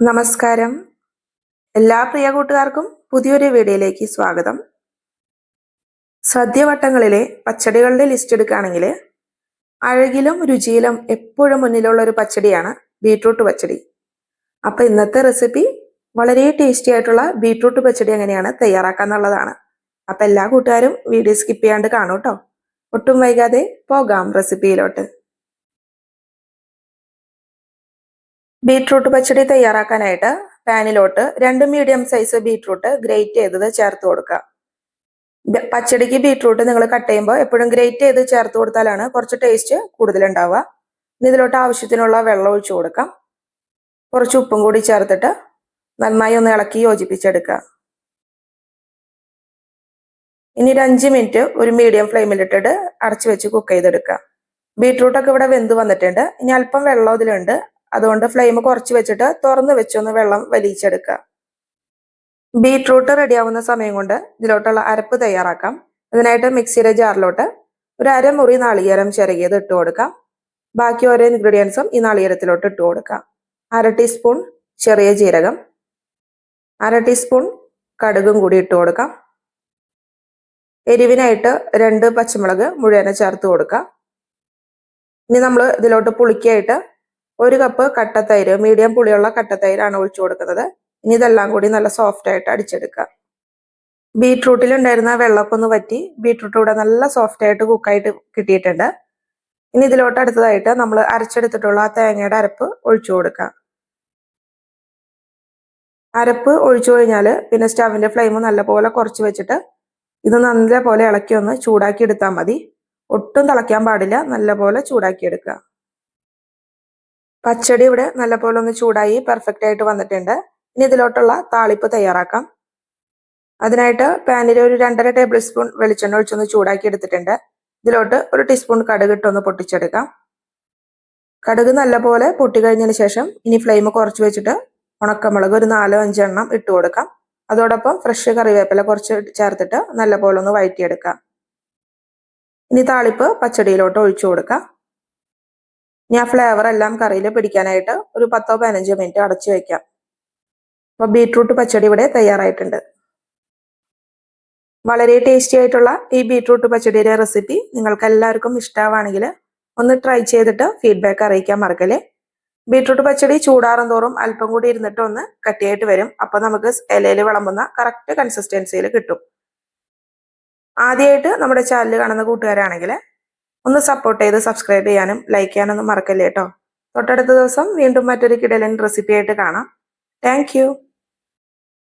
നമസ്കാരം. എല്ലാ പ്രിയ കൂട്ടുകാർക്കും പുതിയൊരു വീഡിയോയിലേക്ക് സ്വാഗതം. സദ്യവട്ടങ്ങളിലെ പച്ചടികളുടെ ലിസ്റ്റ് എടുക്കുകയാണെങ്കിൽ അഴകിലും രുചിയിലും എപ്പോഴും മുന്നിലുള്ള ഒരു പച്ചടിയാണ് ബീട്രൂട്ട് പച്ചടി. അപ്പൊ ഇന്നത്തെ റെസിപ്പി വളരെ ടേസ്റ്റി ആയിട്ടുള്ള ബീട്രൂട്ട് പച്ചടി എങ്ങനെയാണ് തയ്യാറാക്കാന്നുള്ളതാണ് അപ്പൊ എല്ലാ കൂട്ടുകാരും വീഡിയോ സ്കിപ്പ് ചെയ്യാണ്ട് കാണൂട്ടോ ഒട്ടും വൈകാതെ പോകാം റെസിപ്പിയിലോട്ട് ബീട്രൂട്ട് പച്ചടി തയ്യാറാക്കാനായിട്ട് പാനിലോട്ട് രണ്ട് മീഡിയം സൈസ് ബീട്രൂട്ട് ഗ്രേറ്റ് ചെയ്തത് ചേർത്ത് കൊടുക്കുക. പച്ചടിക്ക് ബീട്രൂട്ട് നിങ്ങൾ കട്ട് ചെയ്യുമ്പോൾ എപ്പോഴും ഗ്രേറ്റ് ചെയ്ത് ചേർത്ത് കൊടുത്താലാണ് കുറച്ച് ടേസ്റ്റ് കൂടുതലുണ്ടാവുക. ഇനി ഇതിലോട്ട് ആവശ്യത്തിനുള്ള വെള്ളം ഒഴിച്ചു കൊടുക്കാം. കുറച്ച് ഉപ്പും കൂടി ചേർത്തിട്ട് നന്നായി ഒന്ന് ഇളക്കി യോജിപ്പിച്ചെടുക്കുക. ഇനി ഒരു അഞ്ച് മിനിറ്റ് ഒരു മീഡിയം ഫ്ലെയിമിലിട്ടിട്ട് അടച്ചു വെച്ച് കുക്ക് ചെയ്തെടുക്കുക. ബീട്രൂട്ടൊക്കെ ഇവിടെ വെന്ത് വന്നിട്ടുണ്ട്. ഇനി അല്പം വെള്ളം ഇതിലുണ്ട്. അതുകൊണ്ട് ഫ്ലെയിം കുറച്ച് വെച്ചിട്ട് തുറന്ന് വെച്ചൊന്ന് വെള്ളം വലിയിച്ചെടുക്കുക ബീട്രൂട്ട് റെഡിയാവുന്ന സമയം കൊണ്ട് ഇതിലോട്ടുള്ള അരപ്പ് തയ്യാറാക്കാം. അതിനായിട്ട് മിക്സിയുടെ ജാറിലോട്ട് ഒരു അരമുറി നാളികേരം ചിരകിയത് ഇട്ട് കൊടുക്കാം. ബാക്കി ഓരോ ഇൻഗ്രീഡിയൻസും ഈ നാളികേരത്തിലോട്ട് ഇട്ട് കൊടുക്കാം. അര ടീസ്പൂൺ ചെറിയ ജീരകം. അര ടീസ്പൂൺ കടുകും കൂടി ഇട്ട് കൊടുക്കാം. എരിവിനായിട്ട് രണ്ട് പച്ചമുളക് മുഴുവനെ ചേർത്ത് കൊടുക്കാം. ഇനി നമ്മൾ ഇതിലോട്ട് പുളിക്കായിട്ട് ഒരു കപ്പ് കട്ടത്തൈര് മീഡിയം പുളിയുള്ള കട്ടത്തൈരാണ് ഒഴിച്ചു കൊടുക്കുന്നത്. ഇനി ഇതെല്ലാം കൂടി നല്ല സോഫ്റ്റ് ആയിട്ട് അടിച്ചെടുക്കുക. ബീട്രൂട്ടിൽ ഉണ്ടായിരുന്ന വെള്ളമൊക്കെ ഒന്ന് ബീട്രൂട്ട് ഇവിടെ നല്ല സോഫ്റ്റ് ആയിട്ട് കുക്കായിട്ട് കിട്ടിയിട്ടുണ്ട്. ഇനി ഇതിലോട്ട് അടുത്തതായിട്ട് നമ്മൾ അരച്ചെടുത്തിട്ടുള്ള ആ തേങ്ങയുടെ അരപ്പ് ഒഴിച്ചു കൊടുക്കാം അരപ്പ് ഒഴിച്ചു കഴിഞ്ഞാൽ പിന്നെ സ്റ്റവിന്റെ ഫ്ലെയിം നല്ലപോലെ കുറച്ച് വെച്ചിട്ട് ഇത് നല്ലപോലെ ഇളക്കി ഒന്ന് ചൂടാക്കി എടുത്താൽ മതി. ഒട്ടും തിളയ്ക്കാൻ പാടില്ല നല്ലപോലെ ചൂടാക്കി എടുക്കുക. പച്ചടി ഇവിടെ നല്ലപോലെ ഒന്ന് ചൂടായി പെർഫെക്റ്റ് ആയിട്ട് വന്നിട്ടുണ്ട്. ഇനി ഇതിലോട്ടുള്ള താളിപ്പ് തയ്യാറാക്കാം. അതിനായിട്ട് പാനിൽ ഒരു രണ്ടര ടേബിൾ സ്പൂൺ വെളിച്ചെണ്ണ ഒഴിച്ചൊന്ന് ചൂടാക്കി എടുത്തിട്ടുണ്ട്. ഇതിലോട്ട് ഒരു ടീസ്പൂൺ കടുക് ഇട്ടൊന്ന് പൊട്ടിച്ചെടുക്കാം. കടുക് നല്ലപോലെ പൊട്ടി കഴിഞ്ഞതിന് ശേഷം ഇനി ഫ്ലെയിം കുറച്ച് വെച്ചിട്ട് ഉണക്കമുളക് ഒരു നാലോ അഞ്ചെണ്ണം ഇട്ട് കൊടുക്കാം. അതോടൊപ്പം ഫ്രഷ് കറിവേപ്പില കുറച്ച് ചേർത്തിട്ട് നല്ലപോലെ ഒന്ന് വഴറ്റിയെടുക്കാം. ഇനി താളിപ്പ് പച്ചടിയിലോട്ട് ഒഴിച്ചു കൊടുക്കാം. ഞാൻ ഫ്ലേവർ എല്ലാം കറിയിൽ പിടിക്കാനായിട്ട് ഒരു പത്തോ പതിനഞ്ചോ മിനിറ്റ് അടച്ചു വയ്ക്കാം അപ്പോൾ ബീട്രൂട്ട് പച്ചടി ഇവിടെ തയ്യാറായിട്ടുണ്ട്. വളരെ ടേസ്റ്റി ആയിട്ടുള്ള ഈ ബീട്രൂട്ട് പച്ചടിയുടെ റെസിപ്പി നിങ്ങൾക്ക് എല്ലാവർക്കും ഇഷ്ടമാണെങ്കിൽ ഒന്ന് ട്രൈ ചെയ്തിട്ട് ഫീഡ്ബാക്ക് അറിയിക്കാൻ മറക്കല്ലേ? ബീട്രൂട്ട് പച്ചടി ചൂടാറും തോറും അല്പം കൂടി ഇരുന്നിട്ട് ഒന്ന് കട്ടിയായിട്ട് വരും. അപ്പോൾ നമുക്ക് ഇലയിൽ വിളമ്പുന്ന കറക്റ്റ് കൺസിസ്റ്റൻസിയിൽ കിട്ടും. ആദ്യമായിട്ട് നമ്മുടെ ചാനൽ കാണുന്ന കൂട്ടുകാരാണെങ്കിൽ ഒന്ന് സപ്പോർട്ട് ചെയ്ത് സബ്സ്ക്രൈബ് ചെയ്യാനും ലൈക്ക് ചെയ്യാനൊന്നും മറക്കല്ലേ കേട്ടോ തൊട്ടടുത്ത ദിവസം വീണ്ടും മറ്റൊരു കിടലൻ റെസിപ്പി ആയിട്ട് കാണാം. താങ്ക്